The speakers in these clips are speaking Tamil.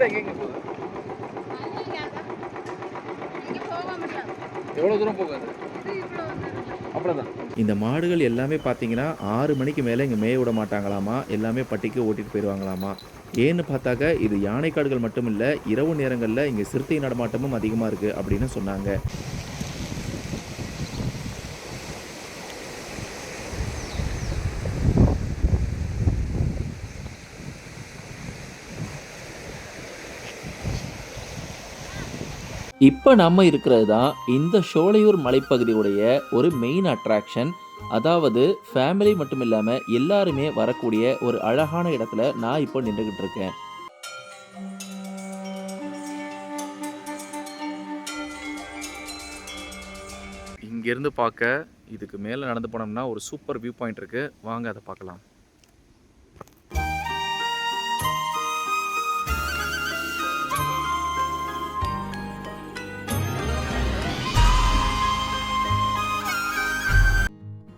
ரோடு எங்கெங்க போகுது? எவ்வளோ தூரம் போகாது? இந்த மாடுகள் எல்லாமே பார்த்தீங்கன்னா ஆறு மணிக்கு மேலே இங்கே மேய விட மாட்டாங்களாமா? எல்லாமே பட்டிக்கு ஓட்டிட்டு போயிடுவாங்களாமா ஏன்னு பார்த்தாக்க இது யானைக்காடுகள் மட்டும் இல்லை இரவு நேரங்களில் இங்கே சிறுத்தை நடமாட்டமும் அதிகமாக இருக்குது அப்படின்னு சொன்னாங்க. இப்போ நம்ம இருக்கிறது தான் இந்த சோலையூர் மலைப்பகுதியுடைய ஒரு மெயின் அட்ராக்ஷன் அதாவது ஃபேமிலி மட்டும் இல்லாமல் எல்லாருமே வரக்கூடிய ஒரு அழகான இடத்துல நான் இப்போ நின்றுக்கிட்டு இருக்கேன். இங்கேருந்து பார்க்க இதுக்கு மேலே நடந்து போனோம்னா ஒரு சூப்பர் வியூ பாயிண்ட் இருக்குது வாங்க அதை பார்க்கலாம்.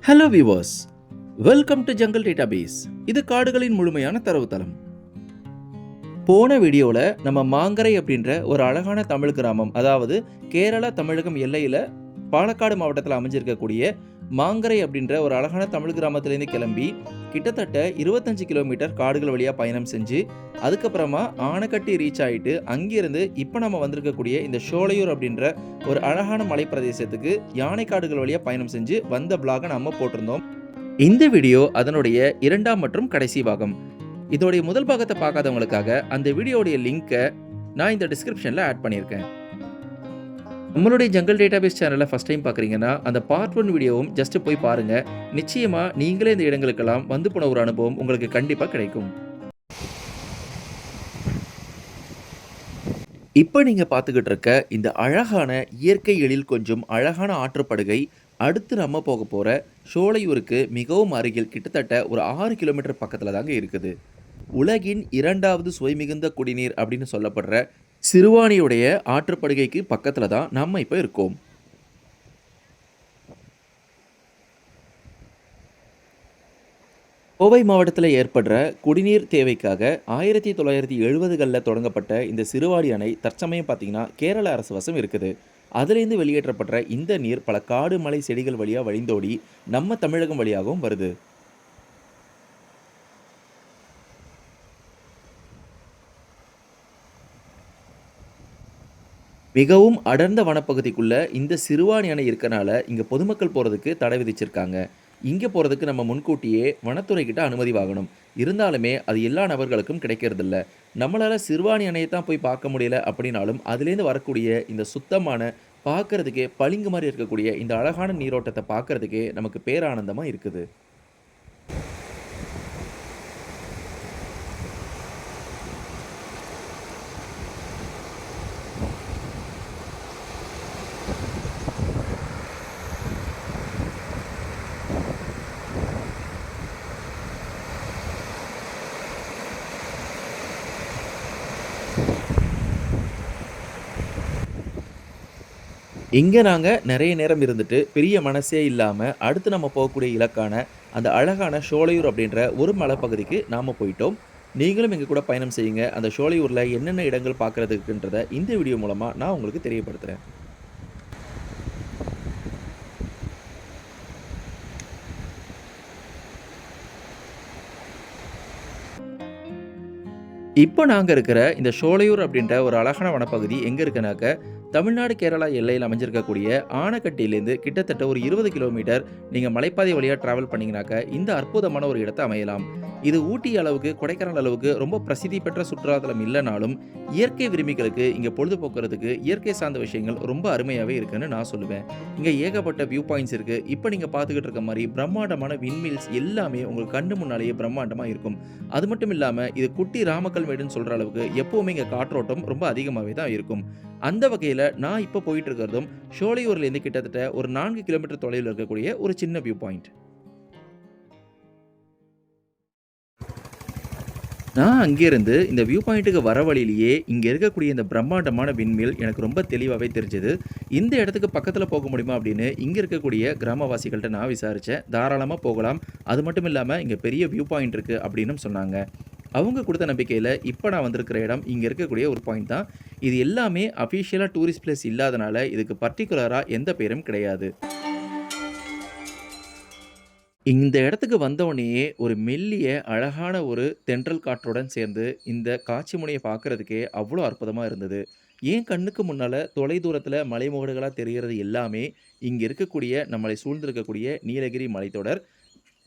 Hello viewers welcome to jungle database இது காடுகளின் முழுமையான தரவுத்தளம். போன வீடியோவில் நம்ம மாங்கரை அப்படின்ற ஒரு அழகான தமிழ் கிராமம் அதாவது கேரளா தமிழகம் எல்லையில் பாலக்காடு மாவட்டத்தில் அமைஞ்சிருக்கக்கூடிய மாங்கரை அப்படின்ற ஒரு அழகான தமிழ் கிராமத்துலேருந்து கிளம்பி கிட்டத்தட்ட இருபத்தஞ்சு கிலோமீட்டர் காடுகள் வழியாக பயணம் செஞ்சு அதுக்கப்புறமா ஆனைக்கட்டி ரீச் ஆகிட்டு அங்கிருந்து இப்போ நம்ம வந்திருக்கக்கூடிய இந்த ஷோலையூர் அப்படின்ற ஒரு அழகான மலை பிரதேசத்துக்கு யானை காடுகள் வழியாக பயணம் செஞ்சு வந்த பிளாகை நம்ம போட்டிருந்தோம். இந்த வீடியோ அதனுடைய இரண்டாம் மற்றும் கடைசி பாகம். இதோடைய முதல் பாகத்தை பார்க்காதவங்களுக்காக அந்த வீடியோடைய லிங்கை நான் இந்த டிஸ்கிரிப்ஷனில் ஆட் பண்ணியிருக்கேன். நம்மளுடைய ஜங்கல் டேட்டாபேஸ் சேனலை ஃபஸ்ட் டைம் பார்க்குறீங்கன்னா அந்த பார்ட் ஒன் வீடியோவும் ஜஸ்ட் போய் பாருங்கள் நிச்சயமாக நீங்களே இந்த இடங்களுக்கெல்லாம் வந்து போன ஒரு அனுபவம் உங்களுக்கு கண்டிப்பாக கிடைக்கும். இப்போ நீங்கள் பார்த்துக்கிட்டு இருக்க இந்த அழகான இயற்கை எழில் கொஞ்சம் அழகான ஆற்றுப்படுகை அடுத்து நம்ம போக போகிற சோலையூருக்கு மிகவும் அருகில் கிட்டத்தட்ட ஒரு ஆறு கிலோமீட்டர் பக்கத்தில் தாங்க இருக்குது. உலகின் இரண்டாவது சுவை மிகுந்த குடிநீர் அப்படின்னு சொல்லப்படுற சிறுவாணியுடைய ஆற்றுப்படுகைக்கு பக்கத்தில் தான் நம்ம இப்போ இருக்கோம். கோவை மாவட்டத்தில் ஏற்படுற குடிநீர் தேவைக்காக ஆயிரத்தி தொள்ளாயிரத்தி எழுபதுகளில் தொடங்கப்பட்ட இந்த சிறுவாடி அணை தற்சமயம் பார்த்தீங்கன்னா கேரள அரசு வசம் இருக்குது. அதிலேருந்து வெளியேற்றப்பட்ட இந்த நீர் பல காடு மலை செடிகள் வழியாக வழிந்தோடி நம்ம தமிழகம் வழியாகவும் வருது. மிகவும் அடர்ந்த வனப்பகுதிக்குள்ளே இந்த சிறுவாணி அணை இருக்கனால இங்கே பொதுமக்கள் போகிறதுக்கு தடை விதிச்சிருக்காங்க. இங்கே போகிறதுக்கு நம்ம முன்கூட்டியே வனத்துறை கிட்ட அனுமதி வாங்கணும். இருந்தாலுமே அது எல்லா நபர்களுக்கும் கிடைக்கிறதில்ல. நம்மளால் சிறுவாணி அணையை தான் போய் பார்க்க முடியல அப்படின்னாலும் அதுலேருந்து வரக்கூடிய இந்த சுத்தமான பார்க்கறதுக்கே பளிங்கு மாதிரி இருக்கக்கூடிய இந்த அழகான நீரோட்டத்தை பார்க்கறதுக்கே நமக்கு பேரானந்தமாக இருக்குது. இங்கே நாங்கள் நிறைய நேரம் இருந்துட்டு பெரிய மனசே இல்லாமல் அடுத்து நம்ம போகக்கூடிய இலக்கான அந்த அழகான சோலையூர் அப்படின்ற ஒரு மலைப்பகுதிக்கு நாம் போயிட்டோம். நீங்களும் எங்கள் கூட பயணம் செய்யுங்க. அந்த சோலையூரில் என்னென்ன இடங்கள் பார்க்குறதுக்குன்றத இந்த வீடியோ மூலமாக நான் உங்களுக்கு தெரியப்படுத்துகிறேன் இப்போ நாங்கள் இருக்கிற இந்த சோலையூர் அப்படின்ற ஒரு அழகான வனப்பகுதி எங்கே இருக்குனாக்க தமிழ்நாடு கேரளா எல்லையில் அமைஞ்சிருக்கக்கூடிய ஆனைக்கட்டியிலேருந்து கிட்டத்தட்ட ஒரு இருபது கிலோமீட்டர் நீங்கள் மலைப்பாதை வழியாக ட்ராவல் பண்ணிங்கனாக்க இந்த அற்புதமான ஒரு இடத்தை அமையலாம். இது ஊட்டி அளவுக்கு கொடைக்கானல் அளவுக்கு ரொம்ப பிரசித்தி பெற்ற சுற்றுலாத்தலம் இல்லைனாலும் இயற்கை விரும்பிகளுக்கு இங்கே பொழுதுபோக்குறதுக்கு இயற்கை சார்ந்த விஷயங்கள் ரொம்ப அருமையாகவே இருக்குன்னு நான் சொல்லுவேன். இங்கே ஏகப்பட்ட வியூ பாயிண்ட்ஸ் இருக்குது இப்போ நீங்கள் பார்த்துக்கிட்டு இருக்க மாதிரி பிரம்மாண்டமான விண்மீல்ஸ் எல்லாமே உங்களுக்கு கண்ணு முன்னாலேயே பிரம்மாண்டமாக இருக்கும். அது மட்டும் இல்லாமல் இது குட்டி ராமக்கல் மேடுன்னு சொல்கிற அளவுக்கு எப்போவுமே இங்கே காற்றோட்டம் ரொம்ப அதிகமாகவே தான் இருக்கும். அந்த வகையில் நான் இப்போ போயிட்டு இருக்கிறதும் ஷோலையூர்லேருந்து கிட்டத்தட்ட ஒரு நான்கு கிலோமீட்டர் தொலைவில் இருக்கக்கூடிய ஒரு சின்ன வியூ பாயிண்ட் நான் அங்கேருந்து இந்த வியூ பாயிண்ட்டுக்கு வர வழியிலேயே இங்கே இருக்கக்கூடிய இந்த பிரம்மாண்டமான விண்மில் எனக்கு ரொம்ப தெளிவாகவே தெரிஞ்சது. இந்த இடத்துக்கு பக்கத்தில் போக முடியுமா அப்படின்னு இங்கே இருக்கக்கூடிய கிராமவாசிகள்கிட்ட நான் விசாரித்தேன் தாராளமாக போகலாம். அது மட்டும் இல்லாமல் இங்கே பெரிய வியூ பாயிண்ட் இருக்குது அப்படின்னு சொன்னாங்க. அவங்க கொடுத்த நம்பிக்கையில் இப்போ நான் வந்திருக்கிற இடம் இங்கே இருக்கக்கூடிய ஒரு பாயிண்ட் தான். இது எல்லாமே அஃபிஷியலாக டூரிஸ்ட் பிளேஸ் இல்லாதனால இதுக்கு பர்டிகுலராக எந்த பேரும் கிடையாது. இந்த இடத்துக்கு வந்தோடனேயே ஒரு மெல்லிய அழகான ஒரு தென்றல் காற்றுடன் சேர்ந்து இந்த காட்சி முனையை பார்க்குறதுக்கே அவ்வளோ அற்புதமாக இருந்தது. என் கண்ணுக்கு முன்னால் தொலைதூரத்தில் மலைமுகடுகளாக தெரிகிறது எல்லாமே இங்கே இருக்கக்கூடிய நம்மளை சூழ்ந்திருக்கக்கூடிய நீலகிரி மலைத்தொடர்.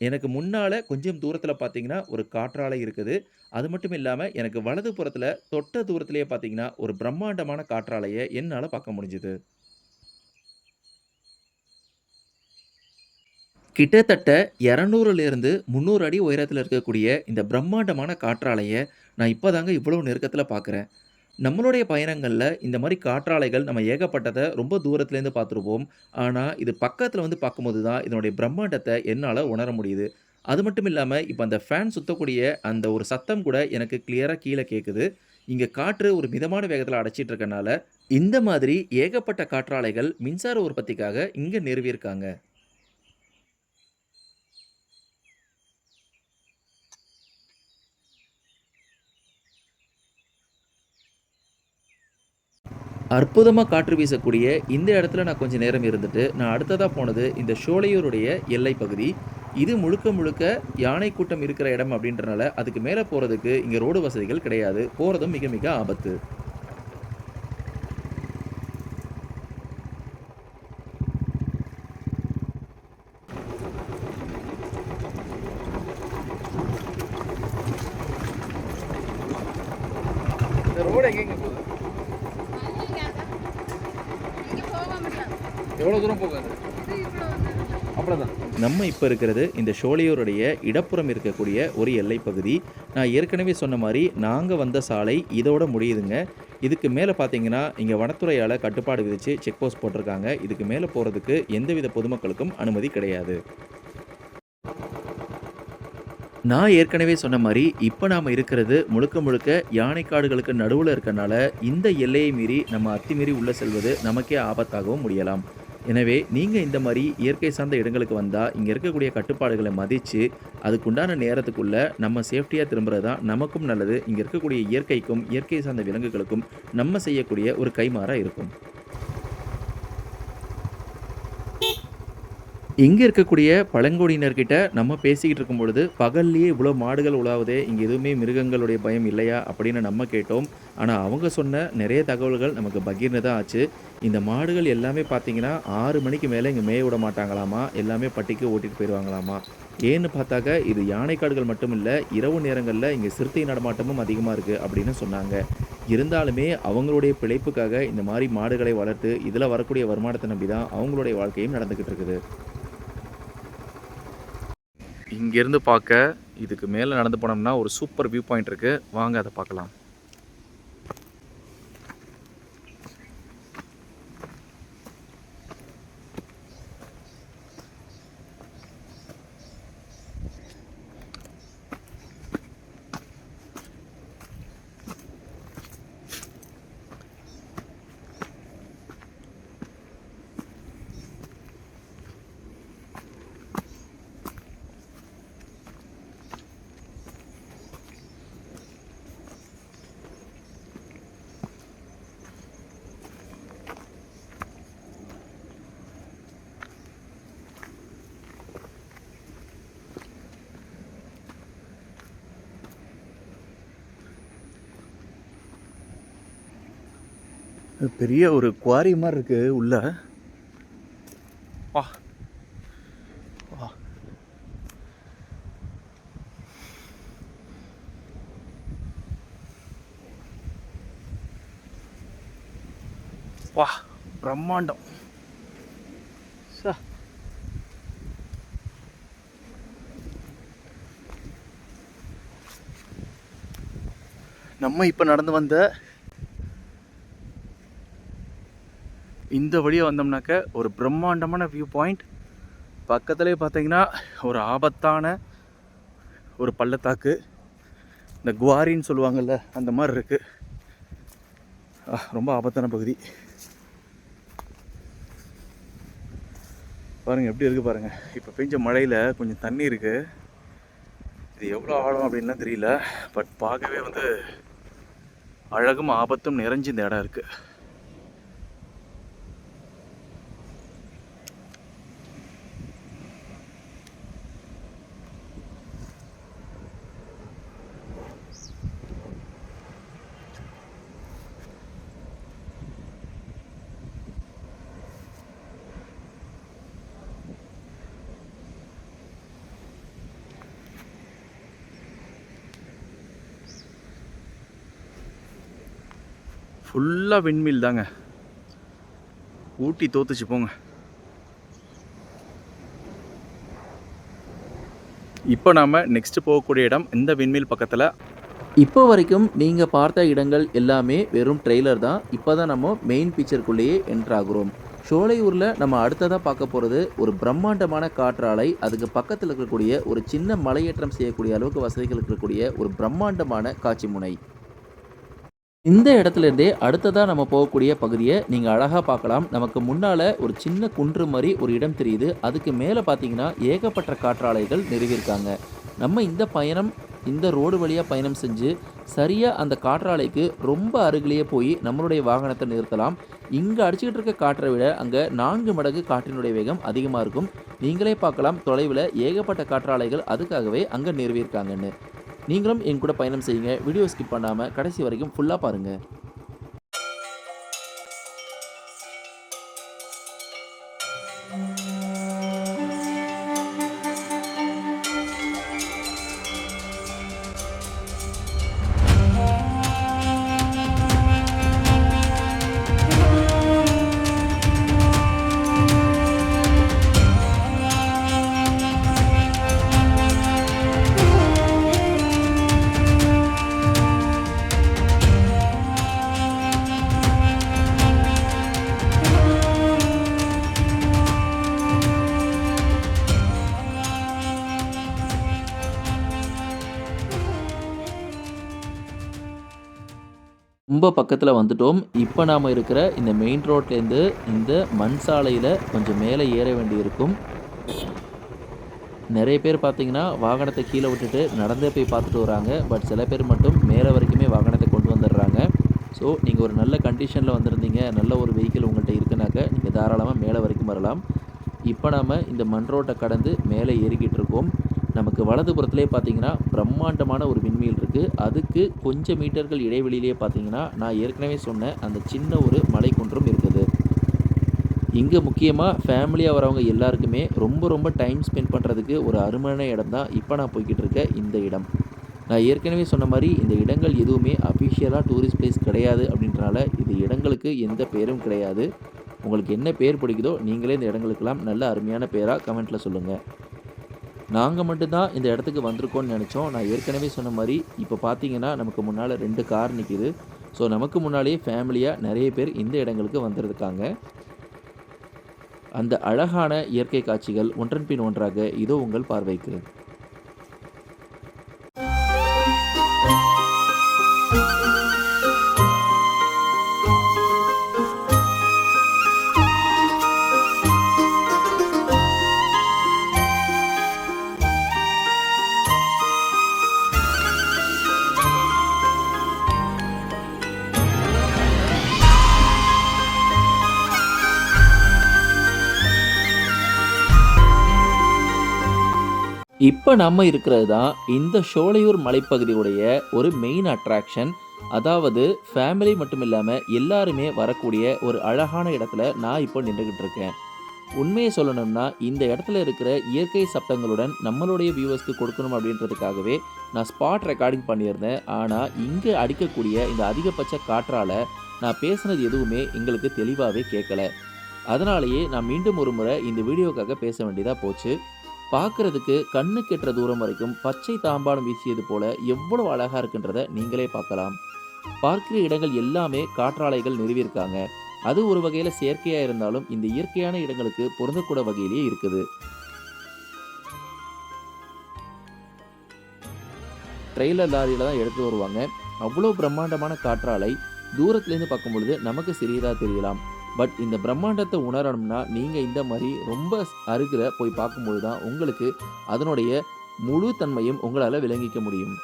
எனக்கு முன்னால் கொஞ்சம் தூரத்தில் பார்த்தீங்கன்னா ஒரு காற்றாலை இருக்குது. அது மட்டும் இல்லாமல் எனக்கு வலது புறத்தில் தொட்ட தூரத்திலேயே பார்த்தீங்கன்னா ஒரு பிரம்மாண்டமான காற்றாலையை என்னால் பார்க்க முடிஞ்சுது. கிட்டத்தட்ட இரநூறுலேருந்து முந்நூறு அடி உயரத்தில் இருக்கக்கூடிய இந்த பிரம்மாண்டமான காற்றாலையை நான் இப்போ தாங்க இவ்வளோ நெருக்கத்தில் பார்க்குறேன் நம்மளுடைய பயணங்களில் இந்த மாதிரி காற்றாலைகள் நம்ம ஏகப்பட்டதை ரொம்ப தூரத்துலேருந்து பார்த்துருப்போம். ஆனால் இது பக்கத்தில் வந்து பார்க்கும்போது தான் இதனுடைய பிரம்மாண்டத்தை என்னால் உணர முடியுது. அது மட்டும் இல்லாமல் இப்போ அந்த ஃபேன் சுத்தக்கூடிய அந்த ஒரு சத்தம் கூட எனக்கு கிளியராக கீழே கேட்குது இங்கே காற்று ஒரு மிதமான வேகத்தில் அடைச்சிட்டு இருக்கனால இந்த மாதிரி ஏகப்பட்ட காற்றாலைகள் மின்சார உற்பத்திக்காக இங்கே நிறுவியிருக்காங்க. அற்புதமாக காற்று வீசக்கூடிய இந்த இடத்துல நான் கொஞ்சம் நேரம் இருந்துட்டு நான் அடுத்ததாக போனது இந்த ஷோலையூருடைய எல்லை பகுதி. இது முழுக்க முழுக்க யானை கூட்டம் இருக்கிற இடம் அப்படின்றனால அதுக்கு மேலே போகிறதுக்கு இங்கே ரோடு வசதிகள் கிடையாது. போகிறதும் மிக மிக ஆபத்து. இந்த ரோடு எங்கெங்கே போகுது இங்க போக முடியாது எவ்வளோ தூரம் போகாது? அவ்வளோதான் நம்ம இப்போ இருக்கிறது இந்த ஷோலையூருடைய இடப்புறம் இருக்கக்கூடிய ஒரு எல்லை பகுதி. நான் ஏற்கனவே சொன்ன மாதிரி நாங்கள் வந்த சாலை இதோட முடியுதுங்க. இதுக்கு மேலே பார்த்தீங்கன்னா இங்கே வனத்துறையால் கட்டுப்பாடு விதித்து செக் போஸ்ட் போட்டிருக்காங்க. இதுக்கு மேலே போகிறதுக்கு எந்தவித பொதுமக்களுக்கும் அனுமதி கிடையாது. நான் ஏற்கனவே சொன்ன மாதிரி இப்போ நாம் இருக்கிறது முழுக்க முழுக்க யானை காடுகளுக்கு நடுவில் இருக்கனால இந்த எல்லையை மீறி நம்ம அத்துமீறி உள்ளே செல்வது நமக்கே ஆபத்தாகவும் முடியலாம். எனவே நீங்கள் இந்த மாதிரி இயற்கை சார்ந்த இடங்களுக்கு வந்தால் இங்கே இருக்கக்கூடிய கட்டுப்பாடுகளை மதித்து அதுக்குண்டான நேரத்துக்குள்ளே நம்ம சேஃப்டியாக திரும்புறது தான் நமக்கும் நல்லது. இங்கே இருக்கக்கூடிய இயற்கைக்கும் இயற்கை சார்ந்த விலங்குகளுக்கும் நம்ம செய்யக்கூடிய ஒரு கைமாறாக இருக்கும். இங்கே இருக்கக்கூடிய பழங்குடியினர்கிட்ட நம்ம பேசிக்கிட்டு இருக்கும் பொழுது பகல்லையே இவ்வளோ மாடுகள் உலாவுதே இங்கே எதுவுமே மிருகங்களுடைய பயம் இல்லையா? அப்படின்னு நம்ம கேட்டோம். ஆனால் அவங்க சொன்ன நிறைய தகவல்கள் நமக்கு பகிர்ந்ததாக ஆச்சு. இந்த மாடுகள் எல்லாமே பார்த்தீங்கன்னா ஆறு மணிக்கு மேலே இங்கே மேய விட மாட்டாங்களாமா? எல்லாமே பட்டிக்கு ஓட்டிட்டு போயிடுவாங்களாமா ஏன்னு பார்த்தாக்க இது யானைக்காடுகள் மட்டும் இல்லை இரவு நேரங்களில் இங்கே சிறுத்தை நடமாட்டமும் அதிகமாக இருக்குது அப்படின்னு சொன்னாங்க. இருந்தாலுமே அவங்களுடைய பிழைப்புக்காக இந்த மாதிரி மாடுகளை வளர்த்து இதில் வரக்கூடிய வருமானத்தை நம்பி தான் அவங்களுடைய வாழ்க்கையும் நடந்துக்கிட்டு இருக்குது. இங்கேருந்து பார்க்க இதுக்கு மேலே நடந்து போனோம்னா ஒரு சூப்பர் வியூ பாயிண்ட் இருக்குது வாங்க அதை பார்க்கலாம். பெரிய ஒரு குவாரி மாதிரி இருக்கு உள்ள. வா. வா. வா. பிரம்மாண்டம். சா. நம்ம இப்போ நடந்து வந்த இந்த வழியாக வந்தோம்னாக்க ஒரு பிரம்மாண்டமான வியூ பாயிண்ட் பக்கத்துலேயே பார்த்தீங்கன்னா ஒரு ஆபத்தான ஒரு பள்ளத்தாக்கு. இந்த குவாரின்னு சொல்லுவாங்கள்ல அந்த மாதிரி இருக்குது ரொம்ப ஆபத்தான பகுதி. பாருங்கள் எப்படி இருக்குது பாருங்கள் இப்போ பெஞ்ச மழையில் கொஞ்சம் தண்ணி இருக்குது இது எவ்வளோ ஆழம் அப்படின்லாம் தெரியல. பட் பார்க்கவே வந்து அழகும் ஆபத்தும் நிறைஞ்சு இந்த இடம் இருக்குது ஃபுல்லாக விண்மில் தாங்க. ஊட்டி தோத்துச்சு போங்க. இப்போ நாம் நெக்ஸ்ட் போகக்கூடிய இடம் இந்த விண்மில் பக்கத்தில். இப்போ வரைக்கும் நீங்கள் பார்த்த இடங்கள் எல்லாமே வெறும் ட்ரெய்லர் தான். இப்போ தான் நம்ம மெயின் பிக்சருக்குள்ளேயே என்ட்ராகிறோம் சோலையூரில் நம்ம அடுத்ததாக பார்க்க போகிறது ஒரு பிரம்மாண்டமான காற்றாலை. அதுக்கு பக்கத்தில் இருக்கக்கூடிய ஒரு சின்ன மலையேற்றம் செய்யக்கூடிய அளவுக்கு வசதிகள் இருக்கக்கூடிய ஒரு பிரம்மாண்டமான காட்சி முனை. இந்த இடத்துல இருந்தே அடுத்ததாக நம்ம போகக்கூடிய பகுதியை நீங்கள் அழகாக பார்க்கலாம். நமக்கு முன்னால் ஒரு சின்ன குன்று மாதிரி ஒரு இடம் தெரியுது. அதுக்கு மேலே பார்த்தீங்கன்னா ஏகப்பட்ட காற்றாலைகள் நிறுவியிருக்காங்க. நம்ம இந்த பயணம் இந்த ரோடு வழியாக பயணம் செஞ்சு சரியாக அந்த காற்றாலைக்கு ரொம்ப அருகிலேயே போய் நம்மளுடைய வாகனத்தை நிறுத்தலாம். இங்கே அடிச்சுக்கிட்டு இருக்க காற்றை விட அங்கே நான்கு மடங்கு காற்றினுடைய வேகம் அதிகமாக இருக்கும். நீங்களே பார்க்கலாம் தொலைவில் ஏகப்பட்ட காற்றாலைகள் அதுக்காகவே அங்கே நிறுவியிருக்காங்கன்னு. நீங்களும் என் கூட பயணம் செய்யுங்க. வீடியோ ஸ்கிப் பண்ணாமல் கடைசி வரைக்கும் ஃபுல்லாக பாருங்கள் ரொம்ப பக்கத்தில் வந்துட்டோம். இப்போ நாம் இருக்கிற இந்த மெயின் ரோட்லேருந்து இந்த மண் சாலையில் கொஞ்சம் மேலே ஏற வேண்டியிருக்கும். நிறைய பேர் பார்த்தீங்கன்னா வாகனத்தை கீழே விட்டுட்டு நடந்தே போய் பார்த்துட்டு வராங்க. பட் சில பேர் மட்டும் மேலே வரைக்குமே வாகனத்தை கொண்டு வந்துடுறாங்க. ஸோ நீங்கள் ஒரு நல்ல கண்டிஷனில் வந்திருந்தீங்க. நல்ல ஒரு வெஹிக்கிள் உங்கள்கிட்ட இருக்குனாக்க நீங்கள் தாராளமாக மேலே வரைக்கும் வரலாம். இப்போ நாம் இந்த மண் ரோட்டை கடந்து மேலே ஏறிக்கிட்டு இருக்கோம். நமக்கு வலதுபுறத்துலேயே பார்த்தீங்கன்னா பிரம்மாண்டமான ஒரு விண்மீல் இருக்குது அதுக்கு கொஞ்சம் மீட்டர்கள் இடைவெளியிலேயே பார்த்தீங்கன்னா நான் ஏற்கனவே சொன்ன அந்த சின்ன ஒரு மலைக்குன்றும் இருக்குது. இங்கே முக்கியமாக ஃபேமிலியாக வரவங்க எல்லாருக்குமே ரொம்ப ரொம்ப டைம் ஸ்பெண்ட் பண்ணுறதுக்கு ஒரு அருமையான இடம் தான் இப்போ நான் போய்கிட்டு இருக்க இந்த இடம். நான் ஏற்கனவே சொன்ன மாதிரி இந்த இடங்கள் எதுவுமே அஃபிஷியலாக டூரிஸ்ட் பிளேஸ் கிடையாது அப்படின்றனால இது இடங்களுக்கு எந்த பேரும் கிடையாது. உங்களுக்கு என்ன பேர் பிடிக்குதோ நீங்களே இந்த இடங்களுக்கெல்லாம் நல்ல அருமையான பேராக கமெண்ட்டில் சொல்லுங்கள் நாங்கள் மட்டும்தான் இந்த இடத்துக்கு வந்திருக்கோம்னு நினச்சோம். நான் ஏற்கனவே சொன்ன மாதிரி இப்போ பார்த்தீங்கன்னா நமக்கு முன்னால் ரெண்டு கார் நிற்கிது ஸோ நமக்கு முன்னாலேயே ஃபேமிலியாக நிறைய பேர் இந்த இடங்களுக்கு வந்திருக்காங்க. அந்த அழகான இயற்கை காட்சிகள் ஒன்றன் பின் ஒன்றாக இதோ உங்கள் பார்வைக்கு. இப்போ நம்ம இருக்கிறது தான் இந்த சோலையூர் மலைப்பகுதியுடைய ஒரு மெயின் அட்ராக்ஷன் அதாவது ஃபேமிலி மட்டும் இல்லாமல் எல்லாருமே வரக்கூடிய ஒரு அழகான இடத்துல நான் இப்போ நின்றுக்கிட்டு இருக்கேன். உண்மையை சொல்லணும்னா இந்த இடத்துல இருக்கிற இயற்கை சப்தங்களுடன் நம்மளுடைய வியூவர்ஸ்க்கு கொடுக்கணும் அப்படின்றதுக்காகவே நான் ஸ்பாட் ரெக்கார்டிங் பண்ணியிருந்தேன். ஆனால் இங்கே அடிக்கக்கூடிய இந்த அதிகபட்ச காற்றால் நான் பேசுனது எதுவுமே எங்களுக்கு தெளிவாகவே கேட்கல. அதனாலேயே நான் மீண்டும் ஒரு முறை இந்த வீடியோக்காக பேச வேண்டியதாக போச்சு. பார்க்கறதுக்கு கண்ணு கெட்டுற தூரம் வரைக்கும் பச்சை தாம்பாளம் வீசியது போல எவ்வளவு அழகா இருக்குன்றத நீங்களே பார்க்கலாம். பார்க்கிற இடங்கள் எல்லாமே காற்றாலைகள் நிறுவியிருக்காங்க. அது ஒரு வகையில செயற்கையா இருந்தாலும் இந்த இயற்கையான இடங்களுக்கு பொருந்தக்கூட வகையிலேயே இருக்குது. ட்ரெயிலர் லாரியில தான் எடுத்து வருவாங்க. அவ்வளோ பிரம்மாண்டமான காற்றாலை தூரத்துலேருந்து பார்க்கும் பொழுது நமக்கு சிறியதாக தெரியலாம். பட் இந்த பிரம்மாண்டத்தை உணரணும்னா நீங்கள் இந்த மாதிரி ரொம்ப அருகில் போய் பார்க்கும்போது தான் உங்களுக்கு அதனுடைய முழு தன்மையும் உங்களால் விளங்கிக்க முடியும்.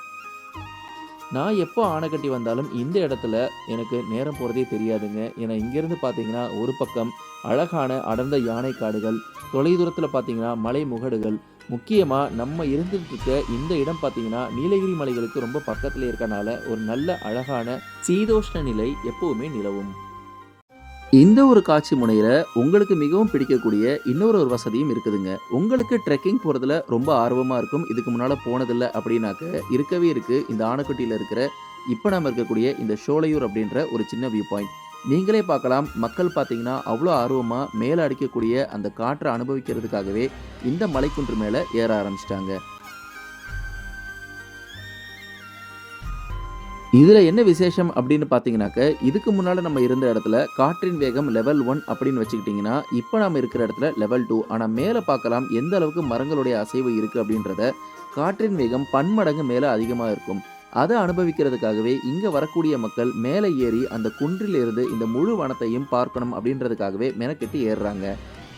நான் எப்போ ஆணைக்கட்டி வந்தாலும் இந்த இடத்துல எனக்கு நேரம் போகிறதே தெரியாதுங்க. ஏன்னா இங்கேருந்து பார்த்தீங்கன்னா ஒரு பக்கம் அழகான அடர்ந்த யானை காடுகள் தொலைதூரத்தில் பார்த்தீங்கன்னா மலை முகடுகள் முக்கியமாக நம்ம இருந்துட்டு இருக்க இந்த இடம் பார்த்தீங்கன்னா நீலகிரி மலைகளுக்கு ரொம்ப பக்கத்தில் இருக்கனால ஒரு நல்ல அழகான சீதோஷ்ண நிலை எப்போவுமே நிலவும். இந்த ஒரு காட்சி முனையில் உங்களுக்கு மிகவும் பிடிக்கக்கூடிய இன்னொரு ஒரு வசதியும் இருக்குதுங்க. உங்களுக்கு ட்ரெக்கிங் போகிறதுல ரொம்ப ஆர்வமாக இருக்கும். இதுக்கு முன்னால் போனதில்லை அப்படின்னாக்க இருக்கவே இருக்குது இந்த ஆணைக்குட்டியில் இருக்கிற இப்போ நாம் இருக்கக்கூடிய இந்த ஷோலையூர் அப்படின்ற ஒரு சின்ன வியூ பாயிண்ட் நீங்களே பார்க்கலாம். மக்கள் பார்த்தீங்கன்னா அவ்வளோ ஆர்வமாக மேலே அடிக்கக்கூடிய அந்த காற்றை அனுபவிக்கிறதுக்காகவே இந்த மலைக்குன்று மேலே ஏற ஆரம்பிச்சிட்டாங்க. இதில் என்ன விசேஷம் அப்படின்னு பார்த்தீங்கன்னாக்க இதுக்கு முன்னால் நம்ம இருந்த இடத்துல காற்றின் வேகம் லெவல் ஒன் அப்படின்னு வச்சுக்கிட்டிங்கன்னா இப்போ நம்ம இருக்கிற இடத்துல லெவல் டூ ஆனால் மேலே பார்க்கலாம் எந்த அளவுக்கு மரங்களுடைய அசைவு இருக்குது அப்படின்றத காற்றின் வேகம் பன்மடங்கு மேலே அதிகமாக இருக்கும். அதை அனுபவிக்கிறதுக்காகவே இங்கே வரக்கூடிய மக்கள் மேலே ஏறி அந்த குன்றிலிருந்து இந்த முழு வனத்தையும் பார்க்கணும் அப்படின்றதுக்காகவே மெனக்கெட்டு ஏறுறாங்க.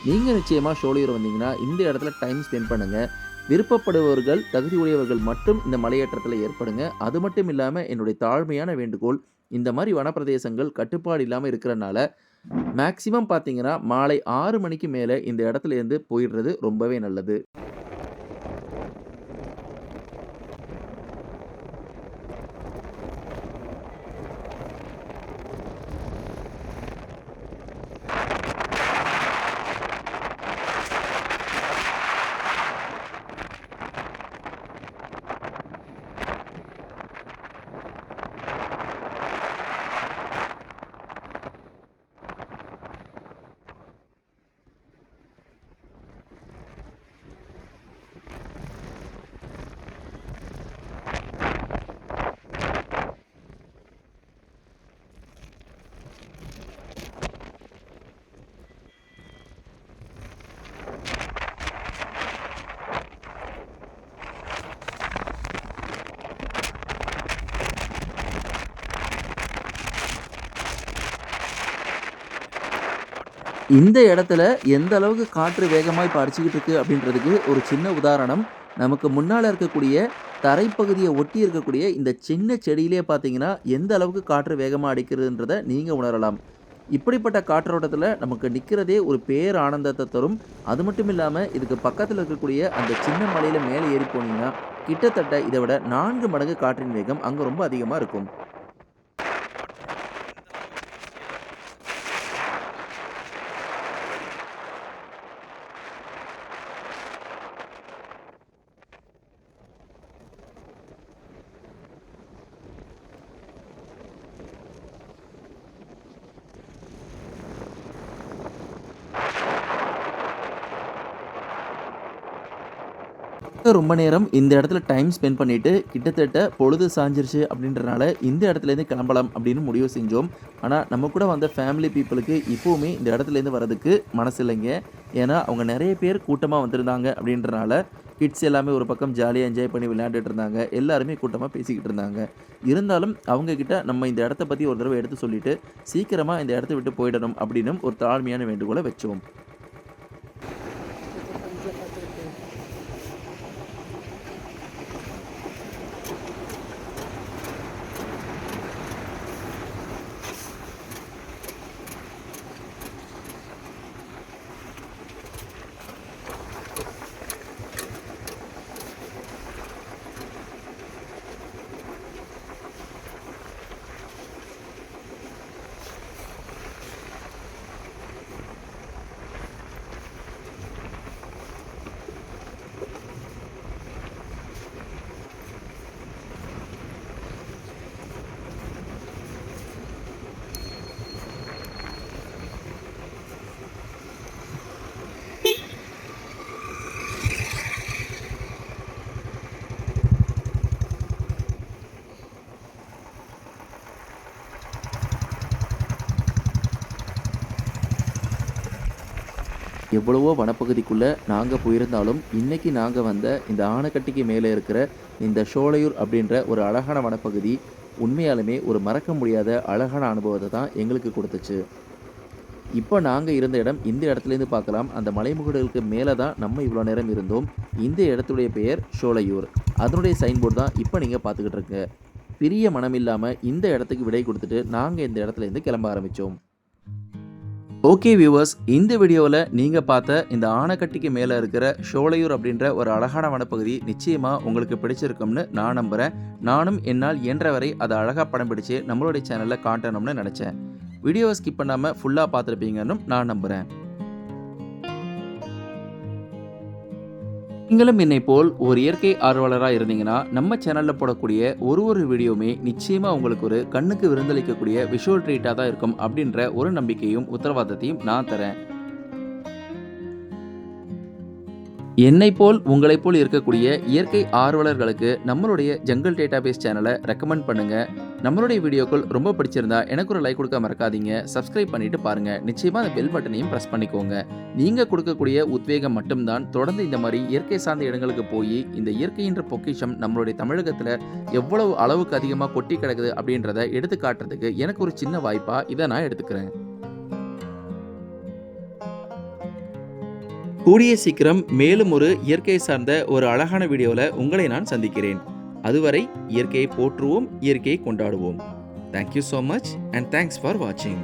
நீங்கள் நிச்சயமாக ஷோலியூர் வந்தீங்கன்னா இந்த இடத்துல டைம் ஸ்பெண்ட் பண்ணுங்கள் விருப்பப்படுபவர்கள் தகுதி உடையவர்கள் மட்டும் இந்த மலையேற்றத்தில் ஏற்படுங்க. அது மட்டும் இல்லாமல் என்னுடைய தாழ்மையான வேண்டுகோள் இந்த மாதிரி வனப்பிரதேசங்கள் கட்டுப்பாடு இல்லாமல் இருக்கிறனால மேக்சிமம் பார்த்தீங்கன்னா மாலை ஆறு மணிக்கு மேலே இந்த இடத்துல இருந்து போயிடுறது ரொம்பவே நல்லது. இந்த இடத்துல எந்த அளவுக்கு காற்று வேகமாக இப்போ அடிச்சுக்கிட்டு இருக்கு அப்படின்றதுக்கு ஒரு சின்ன உதாரணம். நமக்கு முன்னால் இருக்கக்கூடிய தரைப்பகுதியை ஒட்டி இருக்கக்கூடிய இந்த சின்ன செடியிலே பார்த்தீங்கன்னா எந்த அளவுக்கு காற்று வேகமாக அடிக்கிறதுன்றதை நீங்கள் உணரலாம். இப்படிப்பட்ட காற்றோட்டத்தில் நமக்கு நிற்கிறதே ஒரு பேர் ஆனந்தத்தை தரும். அது மட்டும் இல்லாமல் இதுக்கு பக்கத்தில் இருக்கக்கூடிய அந்த சின்ன மலையில் மேலே ஏறி போனீங்கன்னா கிட்டத்தட்ட இதை விட நான்கு மடங்கு காற்றின் வேகம் அங்கே ரொம்ப அதிகமாக இருக்கும். ரொம்ப நேரம் இந்த இடத்துல டைம் ஸ்பெண்ட் பண்ணிட்டு கிட்டத்தட்ட பொழுது சாஞ்சிருச்சு அப்படின்றனால இந்த இடத்துலேருந்து கிளம்பலாம் அப்படின்னு முடிவு செஞ்சோம். ஆனால் நம்ம கூட வந்த ஃபேமிலி பீப்புளுக்கு இப்போவுமே இந்த இடத்துலேருந்து வரதுக்கு மனசு இல்லைங்க. ஏன்னா அவங்க நிறைய பேர் கூட்டமாக வந்திருந்தாங்க அப்படின்றனால கிட்ஸ் எல்லாமே ஒரு பக்கம் ஜாலியாக என்ஜாய் பண்ணி விளையாண்டுட்டு இருந்தாங்க. எல்லாருமே கூட்டமாக பேசிக்கிட்டு இருந்தாங்க. இருந்தாலும் அவங்கக்கிட்ட நம்ம இந்த இடத்த பற்றி ஒரு தடவை எடுத்து சொல்லிவிட்டு சீக்கிரமாக இந்த இடத்த விட்டு போயிடணும் அப்படின்னு ஒரு தாழ்மையான வேண்டுகோளை வச்சோம். எவ்வளவோ வனப்பகுதிக்குள்ளே நாங்கள் போயிருந்தாலும் இன்றைக்கி நாங்கள் வந்த இந்த ஆனைக்கட்டிக்கு மேலே இருக்கிற இந்த ஷோலையூர் அப்படின்ற ஒரு அழகான வனப்பகுதி உண்மையாலுமே ஒரு மறக்க முடியாத அழகான அனுபவத்தை தான் எங்களுக்கு கொடுத்துச்சு. இப்போ நாங்கள் இருந்த இடம் இந்த இடத்துலேருந்து பார்க்கலாம். அந்த மலைமுகடுகளுக்கு மேலே தான் நம்ம இவ்வளோ நேரம் இருந்தோம். இந்த இடத்துடைய பெயர் ஷோலையூர் அதனுடைய சைன்போர்டு தான் இப்போ நீங்கள் பார்த்துக்கிட்டு இருக்க. பிரிய மனம் இல்லாமல் இந்த இடத்துக்கு விடை கொடுத்துட்டு நாங்கள் இந்த இடத்துலேருந்து கிளம்ப ஆரம்பித்தோம் ஓகே வியூவர்ஸ் இந்த வீடியோவில் நீங்கள் பார்த்த இந்த ஆனைக்கட்டிக்கு மேலே இருக்கிற ஷோலையூர் அப்படின்ற ஒரு அழகான வனப்பகுதி நிச்சயமாக உங்களுக்கு பிடிச்சிருக்கும்னு நான் நம்புகிறேன் நானும் என்னால் இயன்ற வரை அதை அழகாக படம் பிடிச்சு நம்மளுடைய சேனலில் காட்டணும்னு நினச்சேன். வீடியோவை ஸ்கிப் பண்ணாமல் ஃபுல்லாக பார்த்துருப்பீங்கன்னு நான் நம்புகிறேன் நீங்களும் என்னை போல் ஒரு இயற்கை ஆர்வலராக இருந்தீங்கன்னா நம்ம சேனலில் போடக்கூடிய ஒரு ஒரு வீடியோவுமே நிச்சயமாக உங்களுக்கு ஒரு கண்ணுக்கு விருந்தளிக்கக்கூடிய விஷுவல் ட்ரீட்டாக தான் இருக்கும் அப்படின்ற ஒரு நம்பிக்கையும் உத்தரவாதத்தையும் நான் தரேன். என்னை போல் உங்களைப் போல் இருக்கக்கூடிய இயற்கை ஆர்வலர்களுக்கு நம்மளுடைய ஜங்கல் டேட்டாபேஸ் சேனலை ரெக்கமெண்ட் பண்ணுங்க. நம்மளுடைய வீடியோக்கள் ரொம்ப பிடிச்சிருந்தா எனக்கு ஒரு லைக் கொடுக்க மறக்காதீங்க. சப்ஸ்கிரைப் பண்ணிட்டு பாருங்க. நிச்சயமா அந்த பெல் பட்டனையும் ப்ரெஸ் பண்ணிக்கோங்க. நீங்க கொடுக்கக்கூடிய உத்வேகம் மட்டும்தான் தொடர்ந்து இந்த மாதிரி இயற்கை சார்ந்த இடங்களுக்கு போய் இந்த இயற்கைன்ற பொக்கிஷம் நம்மளுடைய தமிழகத்தில் எவ்வளவு அளவுக்கு அதிகமாக கொட்டி கிடக்குது அப்படின்றத எடுத்து காட்டுறதுக்கு எனக்கு ஒரு சின்ன வாய்ப்பாக இதை நான் எடுத்துக்கிறேன். கூடிய சீக்கிரம் மேலும் ஒரு இயற்கை சார்ந்த ஒரு அழகான வீடியோவில் உங்களை நான் சந்திக்கிறேன். அதுவரை இயற்கையை போற்றுவோம் இயற்கையை கொண்டாடுவோம். Thank you so much and thanks for வாட்சிங்